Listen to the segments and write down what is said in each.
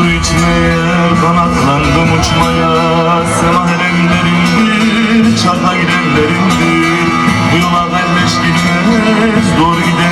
su içmeye Kanatlandım uçmaya. Sen alemlerimdir Çarka gidenlerimdir Bu yola kalleş gitmez Doğru gider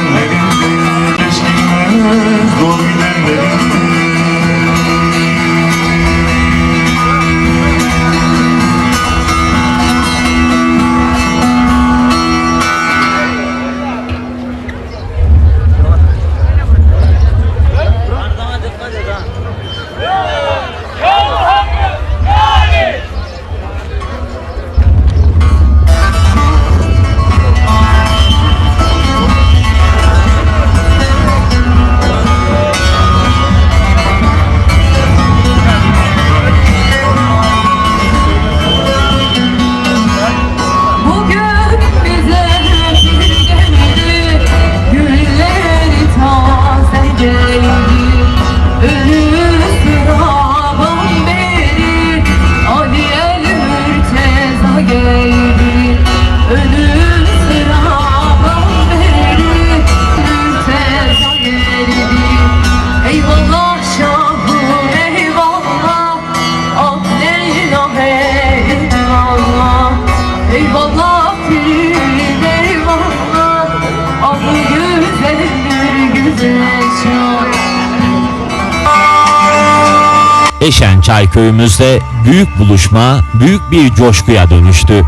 Eşençay köyümüzde büyük buluşma büyük bir coşkuya dönüştü.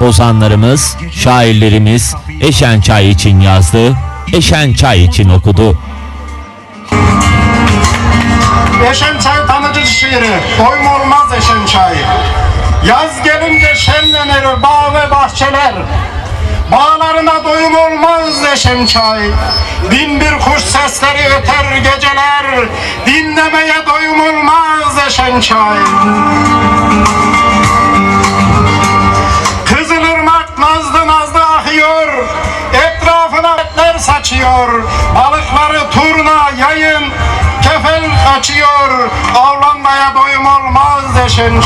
Ozanlarımız, şairlerimiz Eşençay için yazdı, Eşençay için okudu. Eşençay tanıcı şiiri, doyum olmaz Eşençay. Yaz gelince şenlenir bağ ve bahçeler. Bağlarına doyum olmaz Eşençay. Bin bir kuş sesleri öter geceler. Dinlemeye doyum olmaz Eşençay. Kızılırmak nazlı nazlı akıyor. Etrafına etler saçıyor. Kefel kaçıyor. Avlanmaya doyum olmaz deşen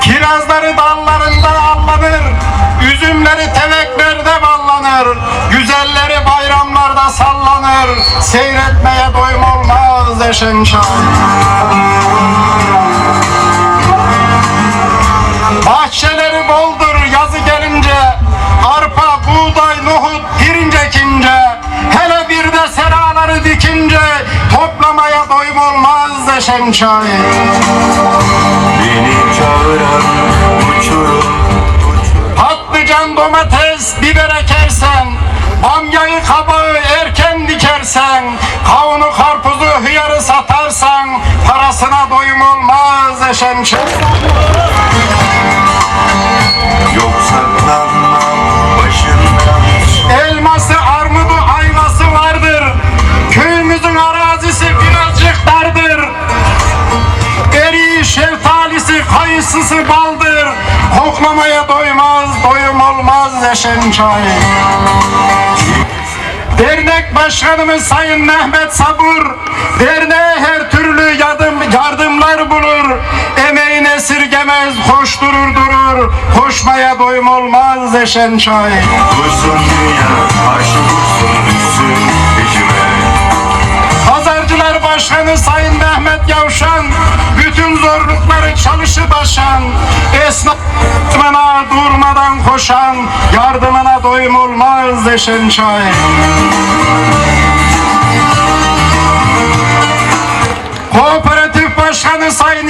Kirazları dallarında allanır. Üzümleri teveklerde ballanır. Güzelleri bayramlarda sallanır. Seyretmeye doyum olmaz deşen Bahçeleri deşen çay Beni çağıran uçurum uçurum. Patlıcan, domates, biber ekersen Bamyayı, kabağı erken dikersen Kavunu, karpuzu, hıyarı satarsan Parasına doyum olmaz deşen çay kayısısı baldır. Koklamaya doymaz, doyum olmaz eşen çay. Dernek Başkanımız Sayın Mehmet Sabur derneğe her türlü yardım, yardımlar bulur. Emeğini esirgemez, koşturur durur. Koşmaya doyum olmaz eşen çay. Vursun dünya karşı vursun düşsün peşime Pazarcılar Başkanı Sayın Mehmet Yavşan bütün zorlukları çalışıp aşan esnafına durmadan koşan yardımına doyum olmaz deşen çay Kooperatif Başkanı Sayın